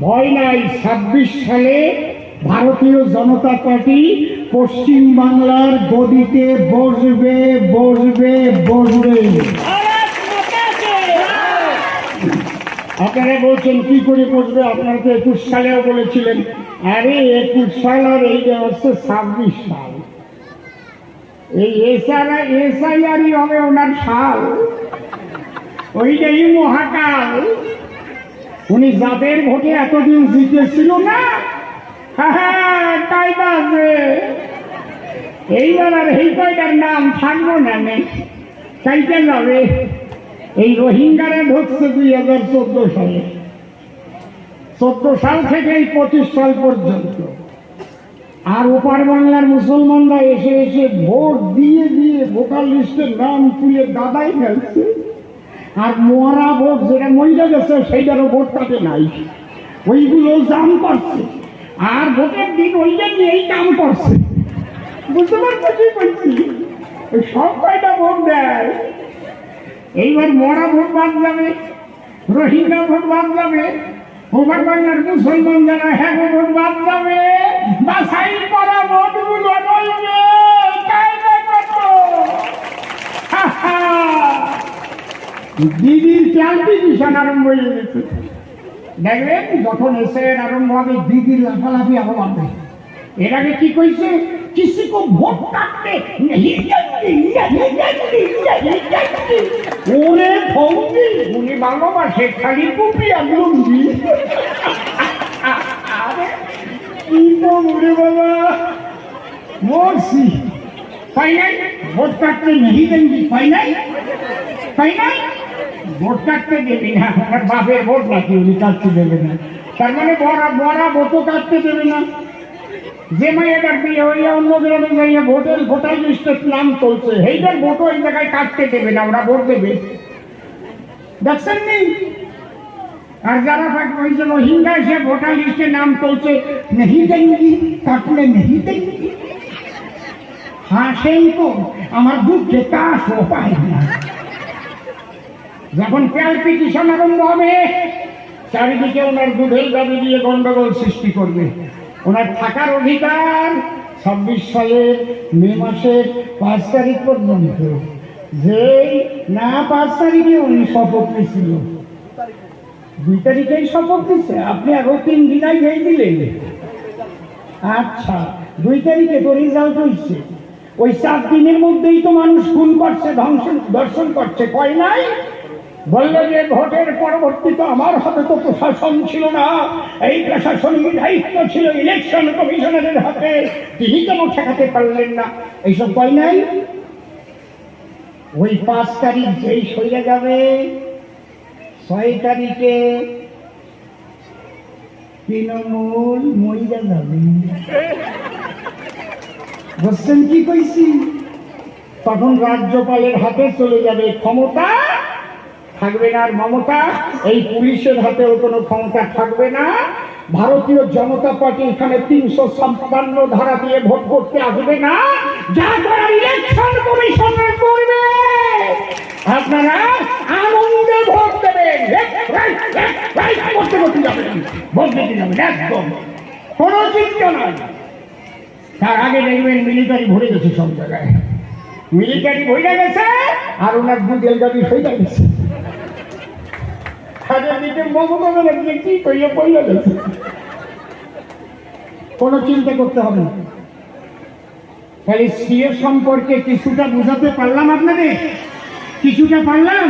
ভয় নাই, ছাব্বিশ সালে ভারতীয় জনতা পার্টি পশ্চিম বাংলার গদিতে বসবে বসবে বসবে। আপনারা বলছেন, কি করে বসবে? আপনারা তো একুশ সালেও বলেছিলেন। আরে, একুশ সাল আর এই যে হচ্ছে ছাব্বিশ সাল। এই এসআরা, এসআইআরই হবে ওনার সাল। ওইটাই মহাকাল। উনি যাদের ভোটে এতদিন জিতেছিল না কায়দা এইবার আর কয়টার নাম থাকব না এই দুই হাজার চোদ্দ সালে। সাল পঁচিশ সাল পর্যন্ত। আর ওপার বাংলার মুসলমানরা এসে এসে ভোট দিয়ে দিয়ে ভোটার লিস্টের নাম তুলে দাদাই ফেলছে। আর মরা ভোট যেটা মহিলা গেছে, সেইটারও ভোট কাটে নাই। ওইগুলো দাম করছে। আর ভোটের দিন ওইটা নিয়েই কাম করছে। বুঝতে পারছ বলছি ওই সব কয়টা ভোট দেয়? এইবার মরা ভোট বাদ যাবে, রোহিঙ্গা ভোট বাদ যাবে ওপার বাংলার মুসলমান যারা হ্যাঁ ভোট বাদ যাবে, বাছাই করা ভোটগুলো দিদির ট্রান্সমিশন আরম্ভ হয়ে গেছে দেখবেন যখন এসে আরম্ভ হবে দিদির লাফালাফি এর আগে কি কইছে ভোট কাটতে ওরে ভৌজি উনি বাবা ভোট নেই দেন ফাইনাল ভোট কাটতে দেবে না, আমার বাপের ভোট নাকি উনি কাটতে দেবে না। তার মানে বড়া বড়া ভোটও কাটতে দেবে না। যে মেয়েটার বিয়ে হইয়া অন্য গ্রামে যাইয়া ভোটের ভোটার লিস্টের নাম চলছে সেইটার ভোটও এই জায়গায় কাটতে দেবে না, ওরা ভোট দেবে। দেখছেন নি? আর যারা থাকবে ওই যে রোহিঙ্গা এসে ভোটার লিস্টে নাম চলছে নেহি দেঙ্গি, কাটলে নেহি দেঙ্গি। হাসেন তো আমার দুঃখে কাশও পায় না। যখন পিটিশন আরম্ভ হবে। চারিদিকে ওনার দুধের দাবি দিয়ে গন্ডগোল সৃষ্টি করবে। ওনার থাকার অধিকার ছাব্বিশ সালের মে মাসের পাঁচ তারিখ পর্যন্ত। যেই না পাঁচ তারিখে উনি শপথ নিয়েছিল। দুই তারিখেই শপথ নিচ্ছে আপনি আরও তিন দিনাই আগে দিলেন। আচ্ছা দুই তারিখে তো রেজাল্ট হয়েছে। ওই চার দিনের মধ্যেই তো মানুষ খুন করছে, ধ্বংস, দর্শন করছে। কয় নাই? বলল যে ভোটের পরবর্তীতে আমার হাতে তো প্রশাসন ছিল না, এই প্রশাসনিক দায়িত্ব ছিল ইলেকশন কমিশনারের হাতে, তিনি কেন ঠেকাতে পারলেন না? এইসব কয় নাই? ওই পাঁচ তারিখ যেই সইয়া যাবে, ছয় তারিখে তৃণমূল মরিয়া যাবে। বুঝছেন কি কইছি? তখন রাজ্যপালের হাতে চলে যাবে ক্ষমতা। থাকবে না আর মমতা, এই পুলিশের হাতেও কোনো ক্ষমতা থাকবে না। ভারতীয় জনতা পার্টি এখানে তিনশো ছাপ্পান্ন ধারা দিয়ে ভোট করতে আসবে না। যা ইলেকশন কমিশন করবে। আপনারা আনন্দে ভোট দেবেন। করতে একদম। কোনো চিন্তা নাই। তার আগে দেখবেন মিলিটারি ভরে গেছে সব জায়গায়। মিলিটারি ভরে গেছে, আর ওনার দুধের গাড়ি হয়ে গেছে। তাদের দিকে কি কইয়া গেছে? কোনো চিন্তা করতে হবে না। তাহলে সিএ সম্পর্কে কিছুটা বুঝাতে পারলাম আপনাকে কিছুটা পারলাম?